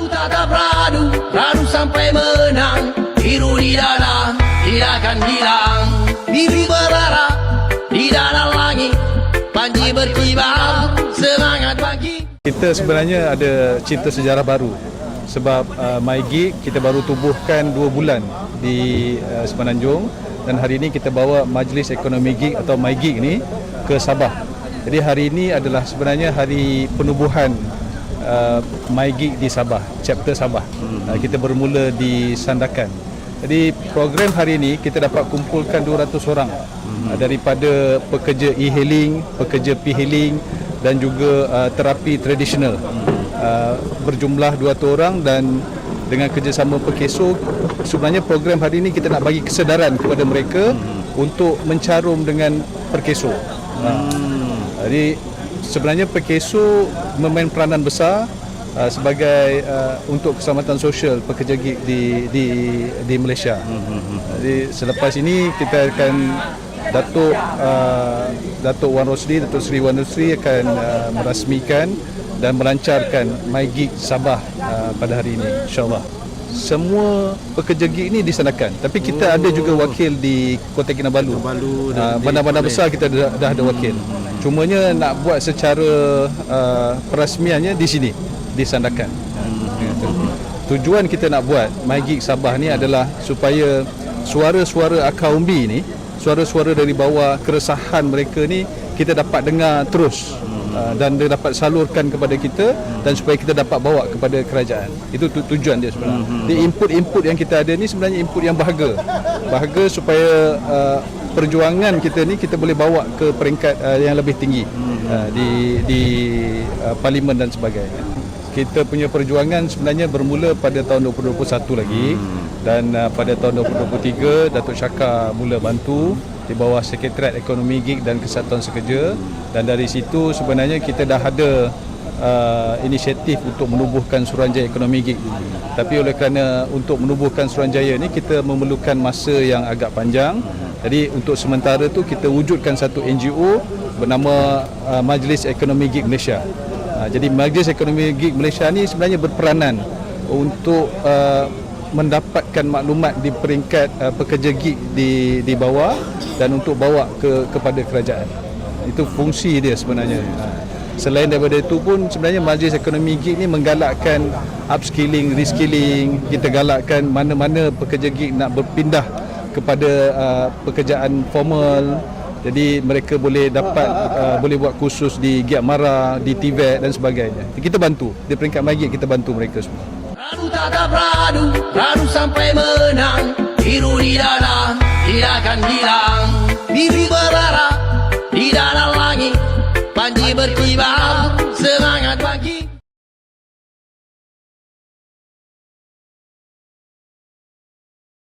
Radu tak ada beradu, radu sampai menang. Biru di dada, tidak akan hilang. Bibi berdarah, di dalam langit Panji berkibar, semangat bagi. Kita sebenarnya ada cerita sejarah baru. Sebab uh, MyGig kita baru tubuhkan 2 bulan di uh, Semenanjung. Dan hari ini kita bawa Majlis Ekonomi Gig atau MyGig ni ke Sabah. Jadi hari ini adalah sebenarnya hari penubuhan uh, MyGig di Sabah, chapter Sabah. Uh, kita bermula di Sandakan. Jadi program hari ini kita dapat kumpulkan 200 orang uh, daripada pekerja e-hailing, pekerja p-hailing dan juga uh, terapi tradisional uh, berjumlah 200 orang dan dengan kerjasama Pekeso sebenarnya program hari ini kita nak bagi kesedaran kepada mereka untuk mencarum dengan Perkeso. Uh, jadi sebenarnya Pekeso memain peranan besar uh, sebagai uh, untuk keselamatan sosial pekerja gig di di di Malaysia. Jadi selepas ini kita akan Datuk uh, Datuk Wan Rosli, Datuk Seri Wan Rosli akan uh, merasmikan dan melancarkan My Gig Sabah uh, pada hari ini insyaallah. Semua pekerja gig ini disanakan tapi kita oh. ada juga wakil di Kota Kinabalu. Kinabalu dan Uh, bandar-bandar besar kita dah, dah ada wakil. Cumanya nak buat secara uh, perasmiannya di sini di Sandakan. Tujuan kita nak buat My Gig Sabah ni adalah supaya suara-suara akar umbi ni, suara-suara dari bawah keresahan mereka ni kita dapat dengar terus uh, dan dia dapat salurkan kepada kita dan supaya kita dapat bawa kepada kerajaan. Itu tu, tujuan dia sebenarnya. Di input-input yang kita ada ni sebenarnya input yang bahagia. Bahagia supaya uh, perjuangan kita ni kita boleh bawa ke peringkat uh, yang lebih tinggi uh, di di uh, parlimen dan sebagainya. Kita punya perjuangan sebenarnya bermula pada tahun 2021 lagi dan uh, pada tahun 2023 Datuk Syaka mula bantu di bawah Sekretariat Ekonomi Gig dan Kesatuan Sekerja. Dan dari situ sebenarnya kita dah ada uh, inisiatif untuk menubuhkan Suruhanjaya Ekonomi Gig tapi oleh kerana untuk menubuhkan Suruhanjaya ni kita memerlukan masa yang agak panjang jadi untuk sementara tu kita wujudkan satu NGO bernama uh, Majlis Ekonomi Gig Malaysia Ha, jadi Majlis Ekonomi Gig Malaysia ni sebenarnya berperanan untuk uh, mendapatkan maklumat di peringkat uh, pekerja gig di di bawah dan untuk bawa ke kepada kerajaan. Itu fungsi dia sebenarnya. Selain daripada itu pun sebenarnya Majlis Ekonomi Gig ni menggalakkan upskilling, reskilling. Kita galakkan mana-mana pekerja gig nak berpindah kepada uh, pekerjaan formal jadi mereka boleh dapat uh, boleh buat kursus di Giat Mara, di TVET dan sebagainya. Kita bantu. Di peringkat Magik kita bantu mereka semua. Radu tak ada beradu, radu sampai menang Biru di dada, tidak akan hilang Bibi berdarah, di dalam berkibar semangat